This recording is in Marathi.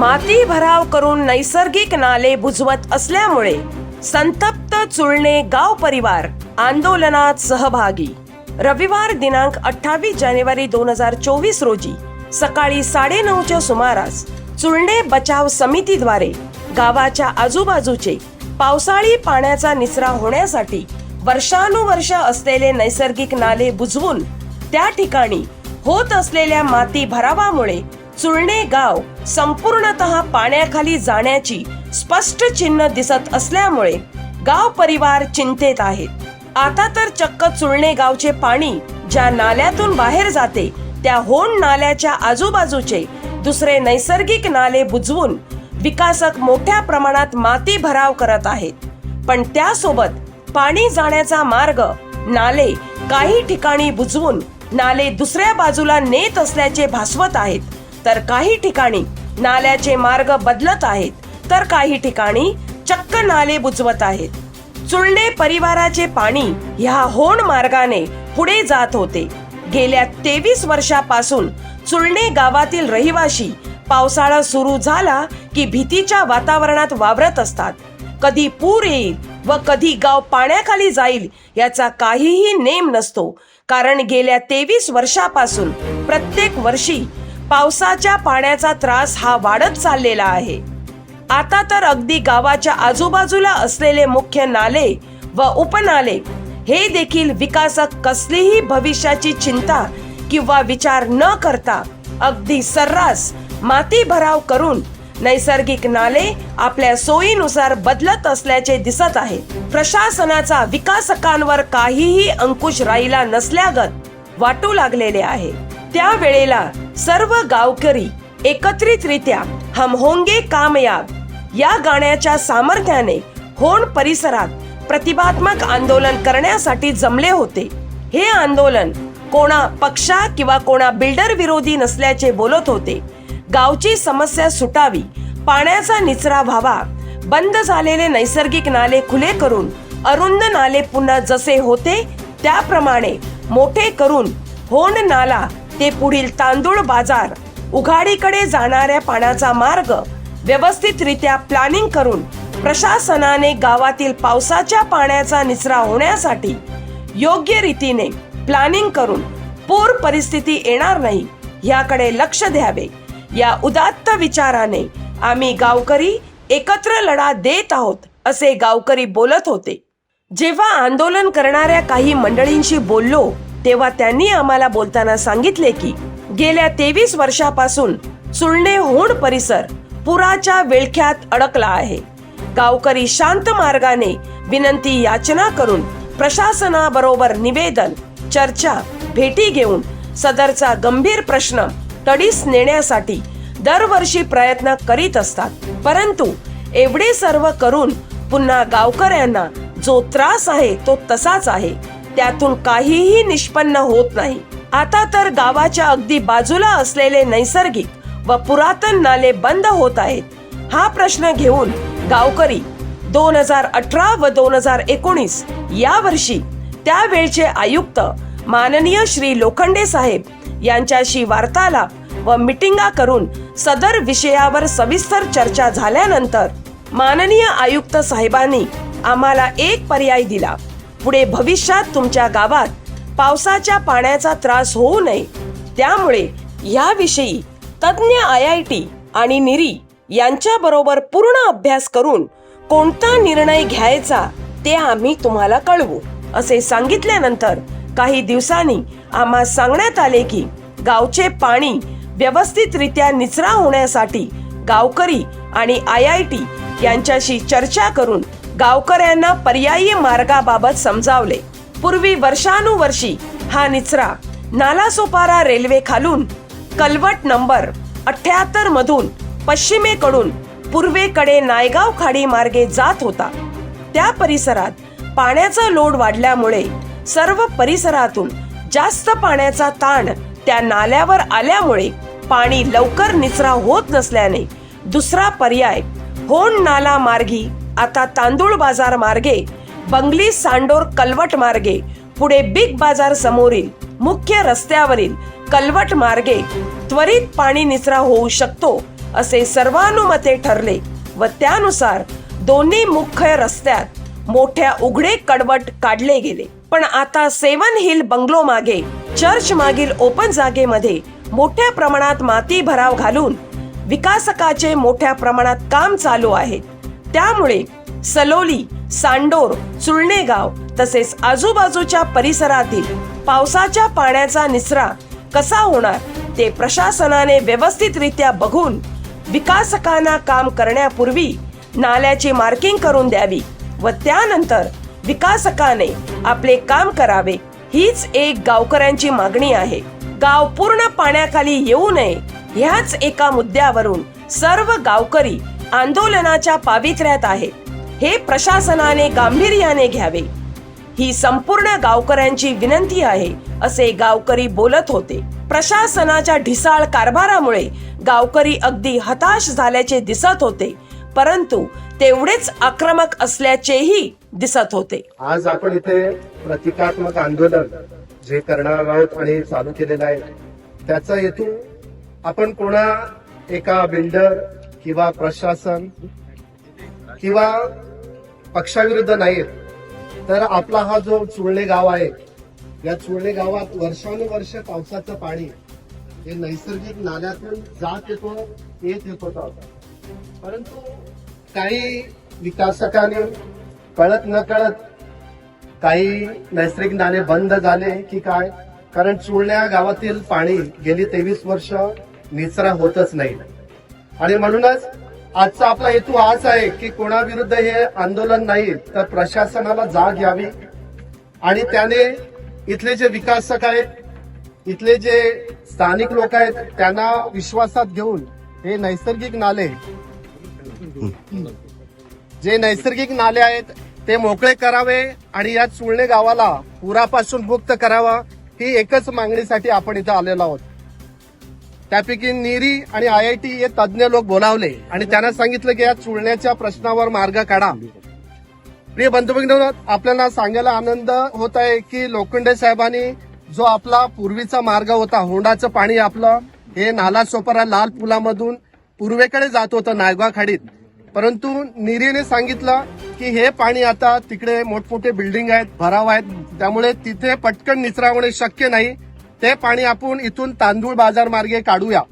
माती भराव करून नैसर्गिक नाले बुजवत असल्यामुळे संतप्त चुळणे गाव परिवार आंदोलनात सहभागी. रविवार दिनांक अठ्ठावीस जानेवारी दोन हजार चोवीस रोजी सकाळी साडेनऊच्या सुमारास चुळणे बचाव समितीद्वारे गावाच्या आजूबाजूचे पावसाळी पाण्याचा निचरा होण्यासाठी वर्षानुवर्ष असलेले नैसर्गिक नाले बुजवून त्या ठिकाणी होत असलेल्या माती भरावामुळे चुरणे गाव संपूर्णतः पाण्याखाली जाण्याची स्पष्ट चिन्ह दिसत असल्यामुळे गाव परिवार चिंतेत आहेत. आता तर चक्क चुरणे गावचे पाणी ज्या नाल्यातून बाहेर जाते त्या होण नाल्याच्या आजूबाजूचे दुसरे नैसर्गिक नाले बुजवून विकासक मोठ्या प्रमाणात माती भराव करत आहेत. पण त्यासोबत पाणी जाण्याचा मार्ग नाले काही ठिकाणी बुजवून नाले दुसऱ्या बाजूला नेत असल्याचे भासवत आहेत. तर काही ठिकाणी नाल्याचे मार्ग बदलत आहेत तर काही ठिकाणी चक्क नाले बुजवत आहेत. चुळणे परिवाराचे पाणी ह्या होण मार्गाने पुढे जात होते. गेल्या तेवीस वर्षापासून चुळणे गावातील रहिवाशी पावसाळा सुरू झाला की भीतीच्या वातावरणात वावरत असतात. कधी पूर येईल व कधी गाव पाण्याखाली जाईल याचा काहीही नेम नसतो. कारण गेल्या तेवीस वर्षापासून प्रत्येक वर्षी पावसाच्या पाण्याचा त्रास हा वाढत चाललेला आहे. आता तर अगदी गावाच्या आजूबाजूला असलेले मुख्य नाले व उपनाले हे देखील विकासक कसलीही भविष्याची चिंता किंवा विचार न करता अगदी सर्रास माती भराव करून नैसर्गिक नाले आपल्या सोयीनुसार बदलत असल्याचे दिसत आहे. प्रशासनाचा विकासकांवर काहीही अंकुश राहिला नसल्यागत वाटू लागलेले आहे. त्यावेळेला सर्व गावकरी एकत्रितरित्या हम होंगे कामयाब या गाण्याच्या सामर्थ्याने होण परिसरात प्रतिभात्मक आंदोलन करण्यासाठी जमले होते. हे आंदोलन कोणा पक्षा किंवा कोणा बिल्डर विरोधी नसल्याचे बोलत होते. गावची समस्या सुटावी पाण्याचा निचरा व्हावा बंद झालेले नैसर्गिक नाले खुले करून अरुंद नाले पुन्हा जसे होते त्याप्रमाणे मोठे करून होण नाला ते पुढील तांदूळ बाजार उघाडीकडे जाणाऱ्या पाण्याचा मार्ग व्यवस्थितरित्या प्लॅनिंग करून प्रशासनाने गावातील पावसाच्या पाण्याचा निचरा होण्यासाठी योग्य रीतीने प्लॅनिंग करून पूर परिस्थिती येणार नाही याकडे लक्ष द्यावे. या उदात्त विचाराने आम्ही गावकरी एकत्र लढा देत आहोत असे गावकरी बोलत होते. जेव्हा आंदोलन करणाऱ्या काही मंडळींशी बोललो तेव्हा त्यांनी आम्हाला बोलताना सांगितले की गेल्या तेवीस वर्षापासून चुळणे होण परिसर पुराच्या विळख्यात अडकला आहे. गावकरी शांत मार्गाने विनंती याचना करून प्रशासनाबरोबर निवेदन चर्चा भेटी घेऊन सदरचा गंभीर प्रश्न तडीस नेण्यासाठी दरवर्षी प्रयत्न करीत असतात. परंतु एवढे सर्व करून पुन्हा गावकऱ्यांना जो त्रास आहे तो तसाच आहे. त्यातून काहीही निष्पन्न होत नाही. आता तर गावाच्या अगदी बाजूला असलेले नैसर्गिक व पुरातन नाले बंद होत आहेत. हा प्रश्न घेऊन गावकरी दोन हजार अठरा व दोन हजार एकोणीस या वर्षी त्यावेळचे आयुक्त माननीय श्री लोखंडे साहेब यांच्याशी वार्तालाप व मिटिंगा करून सदर विषयावर सविस्तर चर्चा झाल्यानंतर माननीय आयुक्त साहेबांनी आम्हाला एक पर्याय दिला. पुढे भविष्यात तुमच्या गावात पावसाच्या पाण्याचा त्रास होऊ नये. त्यामुळे याविषयी तज्ज्ञ आय आय टी आणि निरी यांच्याबरोबर पूर्ण अभ्यास करून कोणता निर्णय घ्यायचा ते आम्ही तुम्हाला कळवू. असे सांगितल्यानंतर काही दिवसांनी आम्हा सांगण्यात आले की गावचे पाणी व्यवस्थितरित्या निचरा होण्यासाठी गावकरी आणि आय आय टी यांच्याशी चर्चा करून गावकऱ्यांना पर्यायी मार्गाबाबत समजावले. पूर्वी वर्षानुवर्षी हा निचरा नालासोपारा रेल्वे खालून कलवट नंबर अठ्याहत्तर मधून पश्चिमेकडून पूर्वेकडे नायगाव खाडी मार्गे जात होता. त्या परिसरात पाण्याचा लोड वाढल्यामुळे सर्व परिसरातून जास्त पाण्याचा ताण त्या नाल्यावर आल्यामुळे पाणी लवकर निचरा होत नसल्याने दुसरा पर्याय होण नाला मार्गी आता तांदूळ बाजार मार्गे बंगली सांडोर कलवट मार्गे पुढे बिग बाजार समोरील मुख्य रस्त्यावरील कलवट मार्गे त्वरित पाणी निचरा होऊ शकतो असे सर्वानुमते ठरले व त्यानुसार दोन्ही मुख्य रस्त्यात मोठ्या उघडे कडवट काढले गेले. पण आता सेवन हिल बंगलो मागे चर्च मागील ओपन जागेमध्ये मोठ्या प्रमाणात माती भराव घालून विकासकाचे मोठ्या प्रमाणात काम चालू आहे. त्यामुळे सलोली सांडोर चुळणेगाव तसेच आजूबाजूच्या परिसरातील पावसाच्या पाण्याचा निचरा कसा होणार ते प्रशासनाने व्यवस्थितरित्या बघून विकासकांना काम करण्यापूर्वी नाल्याची मार्किंग करून द्यावी व त्यानंतर विकासकाने आपले काम करावे हीच एक गावकऱ्यांची मागणी आहे. गाव पूर्ण पाण्याखाली येऊ नये ह्याच एका मुद्द्यावरून सर्व गावकरी आंदोलनाच्या पावित्र्यात आहे. हे प्रशासनाने गांभीर्याने घ्यावे. ही संपूर्ण गावकऱ्यांची विनंती आहे असे गावकरी बोलत होते. प्रशासनाच्या ढिसाळ कारभारामुळे गावकरी अगदी हताश झाल्याचे दिसत होते परंतु तेवढेच आक्रमक असल्याचेही दिसत होते. आज आपण इथे प्रतिकात्मक आंदोलन जे करणार आहोत आणि चालू केलेलं आहे त्याचा हेतू आपण कोणा एका बिल्डर किंवा प्रशासन किंवा पक्षाविरुद्ध नाहीत तर आपला हा जो चुळणे गाव आहे या चुळणे गावात वर्षानुवर्ष पावसाचं पाणी हे नैसर्गिक नाल्यातून जात येतो येत येत होता परंतु काही विकासकाने कळत न कळत काही नैसर्गिक नाले बंद झाले की काय? कारण चुळण्या गावातील पाणी गेली तेवीस वर्ष निचरा होतच नाही. आणि म्हणूनच आजचा आपला हेतू हाच आहे की कोणाविरुद्ध हे आंदोलन नाही तर प्रशासनाला जाग यावी. आणि त्याने इथले जे विकासक आहेत इथले जे स्थानिक लोक आहेत त्यांना विश्वासात घेऊन हे नैसर्गिक नाले जे नैसर्गिक नाले आहेत ते मोकळे करावे आणि या चुळणे गावाला पुरापासून मुक्त करावा ही एकच मागणीसाठी आपण इथं आलेलो आहोत. त्यापैकी निरी आणि आय आय टी हे तज्ज्ञ लोक बोलावले आणि त्यांना सांगितलं की या चुळण्याच्या प्रश्नावर मार्ग काढा. प्रिय बंधुभगिनी आपल्याला सांगायला आनंद होत आहे की लोखंडे साहेबांनी जो आपला पूर्वीचा मार्ग होता होंडाचं पाणी आपलं हे नाला सोपारा लाल पुलामधून पूर्वेकडे जात होतं नायगाव खाडीत. परंतु निरीने सांगितलं की हे पाणी आता तिकडे मोठमोठे बिल्डिंग आहेत भराव आहेत त्यामुळे तिथे पटकन निचरा होणे शक्य नाही. ते पाणी आपण इथून तांदूळ बाजार मार्गे काढूया.